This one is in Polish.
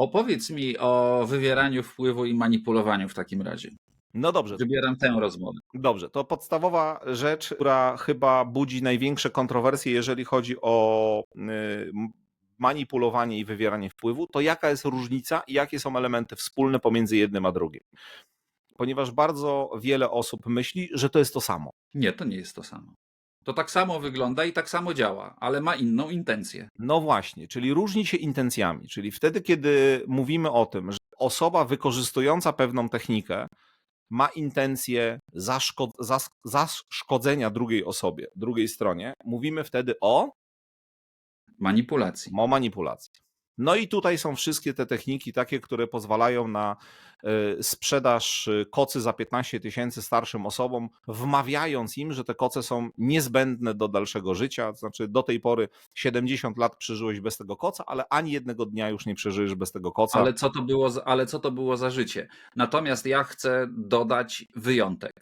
Opowiedz mi o wywieraniu wpływu i manipulowaniu w takim razie. No dobrze, Wybieram tę rozmowę. dobrze. To podstawowa rzecz, która chyba budzi największe kontrowersje, jeżeli chodzi o y, manipulowanie i wywieranie wpływu, to jaka jest różnica i jakie są elementy wspólne pomiędzy jednym a drugim. Ponieważ bardzo wiele osób myśli, że to jest to samo. Nie, to nie jest to samo. To tak samo wygląda i tak samo działa, ale ma inną intencję. No właśnie, czyli różni się intencjami. Czyli wtedy, kiedy mówimy o tym, że osoba wykorzystująca pewną technikę ma intencję zaszko- zas- zaszkodzenia drugiej osobie, drugiej stronie, mówimy wtedy o, Manipulacji. o manipulacji. No i tutaj są wszystkie te techniki takie, które pozwalają na sprzedaż y, kocy za 15 tysięcy starszym osobom, wmawiając im, że te koce są niezbędne do dalszego życia. To znaczy do tej pory 70 lat przeżyłeś bez tego koca, ale ani jednego dnia już nie przeżyjesz bez tego koca. Ale co, to było ale co to było za życie? Natomiast ja chcę dodać wyjątek.